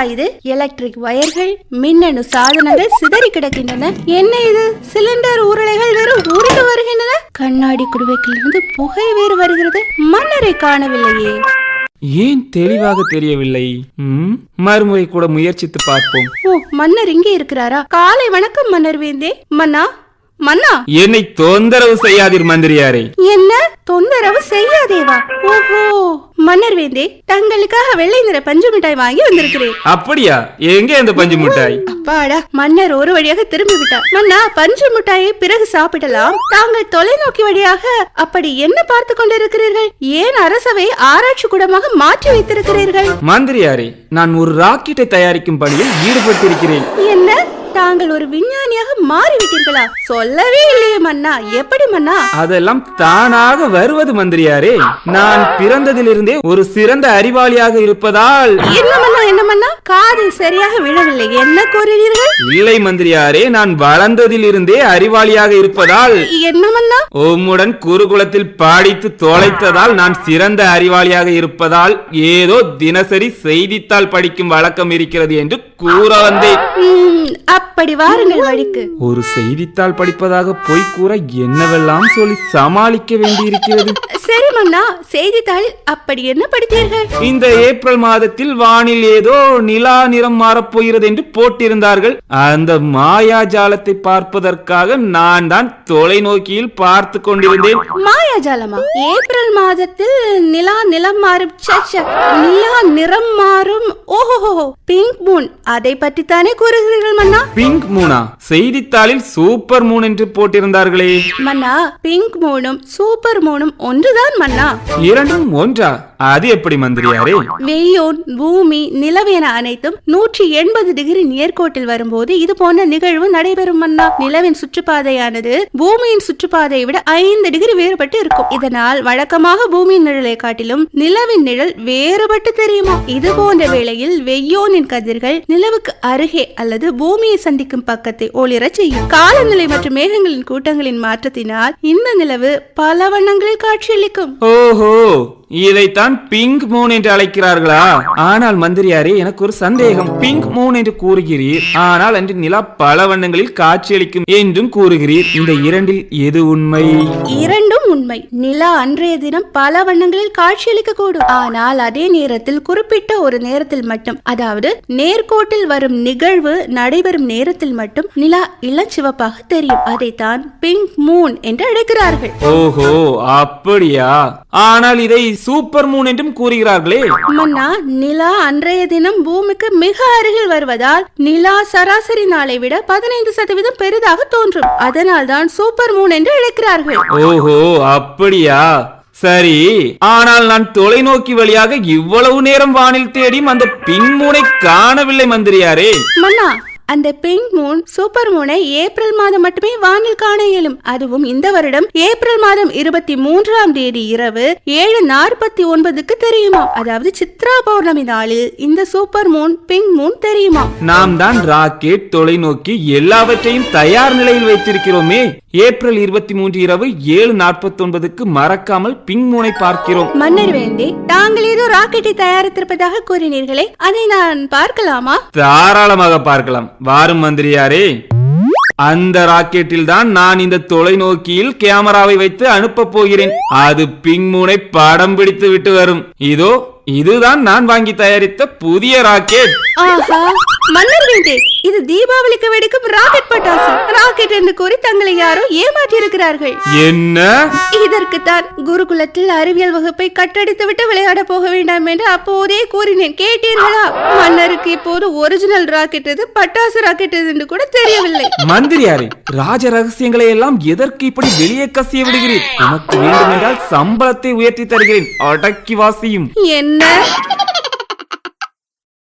இது எலக்ட்ரிக் வயர்கள் மின்னணு சாதனங்கள் சிதறி கிடக்கின்றன. என்ன இது? சிலிண்டர் உருளைகள் வெறும் உருண்டு வருகின்றன? கண்ணாடி குடுவைக்கிலிருந்து புகை வேறு வருகிறது. மன்னரை காணவில்லையே. ஏன் தெளிவாக தெரியவில்லை? மறுமுறை கூட முயற்சித்து பார்ப்போம். ஓ மன்னர் இங்கே இருக்கிறாரா? காலை வணக்கம் மன்னர் வேந்தே. மன்னா? மன்னா? என்னை தொந்தரவு செய்யாதீர் மந்திரியாரே. என்ன? தொந்தரவு வேந்தே தங்களுக்காக வெள்ளை நிற பஞ்சு மிட்டாய் வாங்கி வந்திருக்கிறேன். அப்படியா? எங்கே அந்த பஞ்சு மிட்டாய்? அப்பாடா மன்னர் ஒரு வழியாக திரும்பி விட்டார். மன்னா பஞ்சு மிட்டாயை பிறகு சாப்பிடலாம். தாங்கள் தொலைநோக்கி வழியாக அப்படி என்ன பார்த்து கொண்டிருக்கிறீர்கள்? ஏன் அரசவை ஆராய்ச்சி கூடமாக மாற்றி வைத்திருக்கிறீர்கள்? மந்திரியாரே நான் ஒரு ராக்கெட்டை தயாரிக்கும் பணியில் ஈடுபட்டிருக்கிறேன். தாங்கள் ஒரு விஞ்ஞானியாக மாறிவிட்டீர்களா? சொல்லவே இல்லையே மன்னா. எப்படி மன்னா? அதெல்லாம் தானாக வருவது மந்திரியாரே. நான் பிறந்ததிலிருந்தே ஒரு சிறந்த அறிவாளியாக இருப்பதால். என்ன மன்னா என்ன மன்னா? காதில் சரியாக விழவில்லை. என்ன கூறுகிறீர்கள் இல்லை மந்திரியாரே நான் வளர்ந்ததிலிருந்தே அறிவாளியாக இருப்பதால். என்ன மன்னா? உம்முடன் குருகுலத்தில் பாடித்து தொலைத்ததால் நான் சிறந்த அறிவாளியாக இருப்பதால் ஏதோ தினசரி செய்தித்தாள் படிக்கும் வழக்கம் இருக்கிறது என்று கூற வந்தேன் அப்படி வாருங்கள் வழிக்கு. ஒரு செய்தித்தாள் படிப்பதாக பொய் கூற என்னவெல்லாம் சொல்லி சமாளிக்க வேண்டியிருக்கிறது? சரி மன்னா செய்தித்தாளில் அப்படி என்ன படித்தீர்கள்? இந்த ஏப்ரல் மாதத்தில் வானில் ஏதோ நிலா நிறம் மாறப்போகிறது என்று போட்டிருந்தார்கள். அந்த மாயாஜாலத்தை பார்ப்பதற்காக நான் தான் தொலைநோக்கியில் பார்த்து கொண்டிருந்தேன். மாயாஜாலமா ஏப்ரல் மாதத்தில் நிலா நிலம் மாறும் ச்ச, ச்ச, நிலா நிறம் மாறும். ஓஹோ பிங்க் மூன் அதை பற்றித்தானே கூறுகிறீர்கள் மன்னா? பிங்க் மூனா? செய்தித்தாளில் சூப்பர் மூன் என்று போட்டிருந்தார்களே. மன்னா பிங்க் மூனும் சூப்பர் மூனும் ஒன்றுதான் மன்னா. இரண்டும் ஒன்றா? அது எப்படி மந்திரியாரே? வெய்யோன் பூமி நிலவு என அனைத்தும் நூற்றி எண்பது டிகிரி நேர்கோட்டில் வரும்போது இது போன்ற நிகழ்வு நடைபெறும் மன்னா. நிலவின் சுற்றுப்பாதையானது பூமியின் சுற்றுப்பாதையை விட ஐந்து டிகிரி வேறுபட்டு இருக்கும். இதனால் வழக்கமாக பூமியின் நிழலை காட்டிலும் நிலவின் நிழல் வேறுபட்டு தெரியுமா? இது போன்ற வேளையில் வெய்யோனின் கதிர்கள் நிலவுக்கு அருகே அல்லது பூமியை சந்திக்கும் பக்கத்தை ஒளிரச் செய்யும். காலநிலை மற்றும் மேகங்களின் கூட்டங்களின் மாற்றத்தினால் இந்த நிலவு பல வண்ணங்களில் காட்சியளிக்கும். ஓஹோ! இதைத்தான் பிங்க் மூன் என்று அழைக்கிறார்களா? ஆனால் மந்திரியாரே எனக்கு ஒரு சந்தேகம். பிங்க் மூன் என்று கூறுகிறீர். ஆனால் அன்று நிலா பல வண்ணங்களில் காட்சியளிக்கும் என்றும் கூறுகிறீர். இந்த இரண்டில் எது உண்மை? இரண்டும் உண்மை. நிலா அன்றைய தினம் பல வண்ணங்களில் காட்சியளிக்க கூடும் ஆனால் அதே நேரத்தில் குறிப்பிட்ட ஒரு நேரத்தில் மட்டும். அதாவது நேர்கோட்டில் வரும் நிகழ்வு நடைபெறும் நேரத்தில் மட்டும் நிலா இளஞ்சிவப்பாக தெரியும். அதைத்தான் பிங்க் மூன் என்று அழைக்கிறார்கள். ஓஹோ அப்படியா? ஆனால் இதை சூப்பர் மூன் என்றும் கூறுகிறார்களே. மன்னா நிலா அன்றைய தினம் பூமிக்கு மிக அருகில் வருவதால் நிலா சராசரி நாளை விட பதினைந்து சதவீதம் பெரிதாக தோன்றும். அதனால்தான் சூப்பர் மூன் என்று அழைக்கிறார்கள். ஓஹோ அப்படியா? சரி ஆனால் நான் தொலைநோக்கி வழியாக இவ்வளவு நேரம் வானில் தேடியும் அந்த பின் மூனை காணவில்லை மந்திரியாரே. மன்னா அந்த பிங்க் மூன் சூப்பர் மூனை ஏப்ரல் மாதம் மட்டுமே வானில் காண இயலும். அதுவும் இந்த வருடம் ஏப்ரல் மாதம் இருபத்தி மூன்றாம் தேதி இரவு ஏழு நாற்பத்தி ஒன்பதுக்கு தெரியுமா? அதாவது சித்ரா பௌர்ணமி நாளில் இந்த சூப்பர் மூன் பிங்க் மூன் தெரியுமா? நாம் தான் ராக்கெட் தொலைநோக்கி எல்லாவற்றையும் தயார் நிலையில் வைத்திருக்கிறோமே. ஏப்ரல் இருபத்தி மூன்று இரவு ஏழு நாற்பத்தி ஒன்பதுக்கு மறக்காமல் பிங் மூனை பார்க்கிறோம். மன்னர் வேண்டே தாங்கள் ஏதோ ராக்கெட்டை தயாரித்திருப்பதாக கூறினீர்களே அதை நான் பார்க்கலாமா? தாராளமாக பார்க்கலாம். வாரும் மந்திரியாரே. அந்த ராக்கெட்டில் தான் நான் இந்த தொலைநோக்கியில் கேமராவை வைத்து அனுப்ப போகிறேன். அது பிங்மூனை படம் பிடித்து விட்டு வரும். இதோ இதுதான் நான் வாங்கி தயாரித்த புதிய ராக்கெட். ஆஹா மன்னர் வேண்டே இது தீபாவளிக்கு வெடிக்கும் ராக்கெட் பட்டாசு. ராக்கெட் என்று கூறி தங்களை யாரோ ஏமாற்றி இருக்கிறார்கள் என்ன? இதற்குத்தான் குருகுலத்தில் அறிவியல் வகுப்பை கட்டடித்து விட்டு விளையாட போக வேண்டாம் என்று அப்போதே கூறினேன். கேட்டீர்களா? மன்னருக்கு இப்போது ஒரிஜினல் ராக்கெட் எது பட்டாசு ராக்கெட் எது என்று கூட தெரியவில்லை. மந்திரியாரே ராஜ ரகசியங்களை எல்லாம் எதற்கு இப்படி வெளியே கசிய விடுகிறீர்? உனக்கு வேண்டுமென்றால் சம்பளத்தை உயர்த்தி தருகிறேன். அடக்கி வாசியும். என்ன?